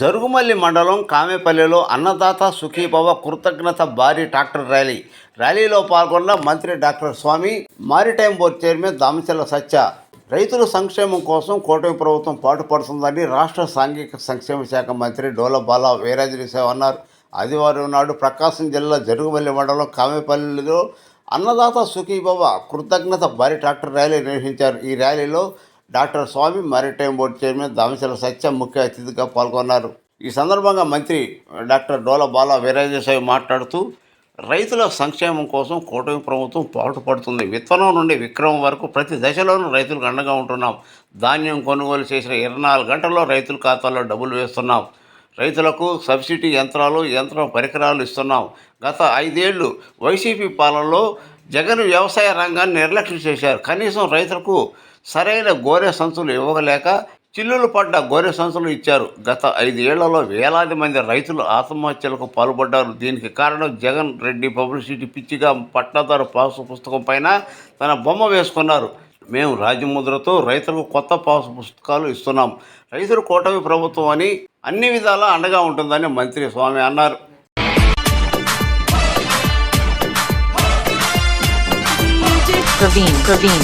జరుగుమల్లి మండలం కామెపల్లిలో అన్నదాత సుఖీభవ కృతజ్ఞత భారీ ట్రాక్టర్ ర్యాలీ. ర్యాలీలో పాల్గొన్న మంత్రి doctor Swami maritime board chairman Damachalla Satya. రైతుల సంక్షేమం కోసం కూటమి ప్రభుత్వం పాటుపడుతుందని రాష్ట్ర సాంఘిక సంక్షేమ శాఖ మంత్రి డోలబాల వీరాజనేశ్వర అన్నారు. ఆదివారం నాడు ప్రకాశం జిల్లా జరుగుమల్లి మండలం కామెపల్లిలో అన్నదాత సుఖీభవ కృతజ్ఞత భారీ ట్రాక్టర్ ర్యాలీ నిర్వహించారు. ఈ ర్యాలీలో doctor Swami maritime board chairman Damachala Satyam ముఖ్య అతిథిగా పాల్గొన్నారు. ఈ సందర్భంగా మంత్రి డాక్టర్ డోల బాల వీరాజేశ్వరి మాట్లాడుతూ రైతుల సంక్షేమం కోసం కూటమి ప్రభుత్వం పాటుపడుతుంది. విత్తనం నుండి విక్రమం వరకు ప్రతి దశలోనూ రైతులకు అండగా ఉంటున్నాం. ధాన్యం కొనుగోలు చేసిన ఇరవై నాలుగు గంటల్లో రైతుల ఖాతాల్లో డబ్బులు వేస్తున్నాం. రైతులకు సబ్సిడీ యంత్రాలు యంత్రం పరికరాలు ఇస్తున్నాం. గత ఐదేళ్ళు వైసీపీ పాలనలో జగన్ వ్యవసాయ రంగాన్ని నిర్లక్ష్యం చేశారు. కనీసం రైతులకు సరైన గోరె సంచులు ఇవ్వలేక చిల్లులు పడ్డ గోరె సంచులు ఇచ్చారు. గత ఐదేళ్ళలో వేలాది మంది రైతులు ఆత్మహత్యలకు పాల్పడ్డారు. దీనికి కారణం జగన్ రెడ్డి పబ్లిసిటీ పిచ్చిగా పట్టాదారు పాసు పుస్తకం పైన తన బొమ్మ వేసుకున్నారు. మేము రాజముద్రతో రైతులకు కొత్త పాసు పుస్తకాలు ఇస్తున్నాం. రైతులు కూటమి ప్రభుత్వం అని అన్ని విధాలా అండగా ఉంటుందని మంత్రి స్వామి అన్నారు. Praveen, Praveen,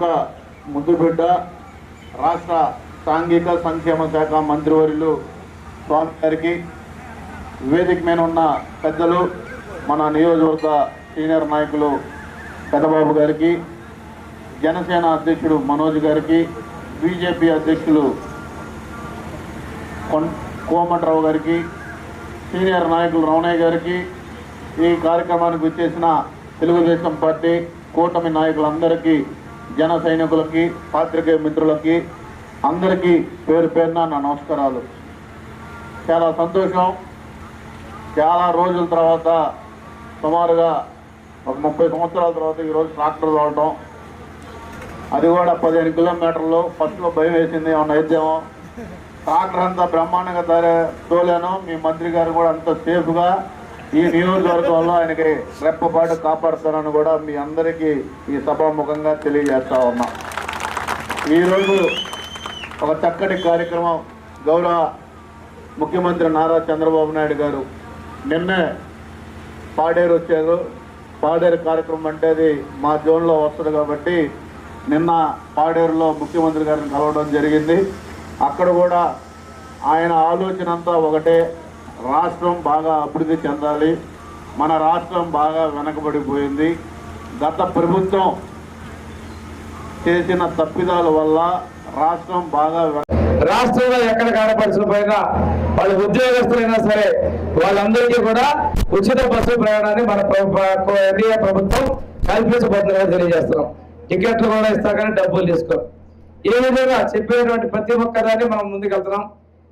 నియోజకవర్గ ముద్దుబిడ్డ రాష్ట్ర సాంఘిక సంక్షేమ శాఖ మంత్రివర్యులు స్వామి గారికి వేదిక మీద ఉన్న పెద్దలు మన నియోజకవర్గ సీనియర్ నాయకులు పెద్దబాబు గారికి జనసేన అధ్యక్షుడు మనోజ్ గారికి బీజేపీ అధ్యక్షులు కొన్ కోమటరావు గారికి సీనియర్ నాయకులు రమణయ్య గారికి ఈ కార్యక్రమానికి వచ్చేసిన తెలుగుదేశం పార్టీ కూటమి నాయకులందరికీ జన సైనికులకి పాత్రికేయ మిత్రులకి అందరికీ పేరు పేరున నా నమస్కారాలు. చాలా సంతోషం. చాలా రోజుల తర్వాత సుమారుగా ఒక ముప్పై సంవత్సరాల తర్వాత ఈరోజు ట్రాక్టర్ తోడటం అది కూడా పదిహేను కిలోమీటర్లు ఫస్ట్లో భయం వేసింది ఏమన్నా అయిద్దేమో ట్రాక్టర్ అంతా బ్రహ్మాండంగా తోలాను. మీ మంత్రి గారు కూడా అంత సేఫ్గా ఈ నియోజకవర్గంలో ఆయనకి రెప్పపాటు కాపాడుతానని కూడా మీ అందరికీ ఈ సభాముఖంగా తెలియజేస్తా ఉన్నా. ఈరోజు ఒక చక్కటి కార్యక్రమం గౌరవ ముఖ్యమంత్రి నారా చంద్రబాబు నాయుడు గారు నిన్నే పాడేరు వచ్చారు. పాడేరు కార్యక్రమం అంటే అది మా జోన్లో వస్తుంది కాబట్టి నిన్న పాడేరులో ముఖ్యమంత్రి గారిని కలవడం జరిగింది. అక్కడ కూడా ఆయన ఆలోచన అంతా ఒకటే. రాష్ట్రం బాగా అభివృద్ధి చెందాలి. మన రాష్ట్రం బాగా వెనకబడిపోయింది. గత ప్రభుత్వం చేసిన తప్పిదాల వల్ల రాష్ట్రం బాగా రాష్ట్రంలో ఎక్కడ కనపరిచిన పోయినా వాళ్ళ ఉద్యోగస్తులైనా సరే వాళ్ళందరికీ కూడా ఉచిత బస్సు ప్రయాణాన్ని మన ఎన్డీఏ ప్రభుత్వం కల్పించబోతుందని తెలియజేస్తున్నాం. టికెట్లు కూడా ఇస్తా కానీ డబ్బులు తీసుకో ఏ విధంగా చెప్పేటువంటి ప్రతి ఒక్కదాన్ని మనం ముందుకెళ్తున్నాం.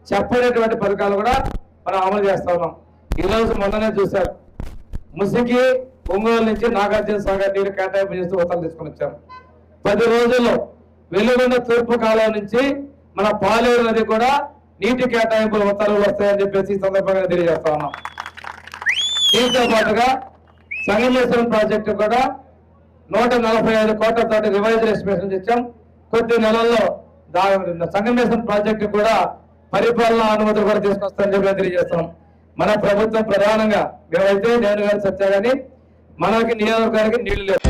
చెప్పలేటువంటి పథకాలు కూడా మనం అమలు చేస్తా ఉన్నాం. ఈ రోజు మొన్ననే చూశారు. ముసికి ఒంగోలు నుంచి నాగార్జున సాగర్ నీరు కేటాయింపు చేస్తూ ఉత్తర్వులు తీసుకొని వచ్చాం పది రోజుల్లో వెలుగున్న తూర్పు కాలం నుంచి మన పాలేరు నది కూడా నీటి కేటాయింపులు ఉత్తర్వులు వస్తాయని చెప్పేసి ఈ సందర్భంగా తెలియజేస్తా ఉన్నాం. దీంతో పాటుగా సంగమేశ్వరం ప్రాజెక్టు కూడా నూట నలభై ఐదు కోట్లతో రివైజ్ ఎస్టిమేషన్ ఇచ్చాం. కొద్ది నెలల్లో దా సంగమేశ్వరం ప్రాజెక్టు కూడా పరిపాలన అనుమతులు కూడా తీసుకొస్తామని చెప్పి తెలియజేస్తాం మన ప్రభుత్వం ప్రధానంగా మేమైతే నేను గారు సత్య కానీ మనకి నియోజకవర్గానికి నీళ్ళు లేవు.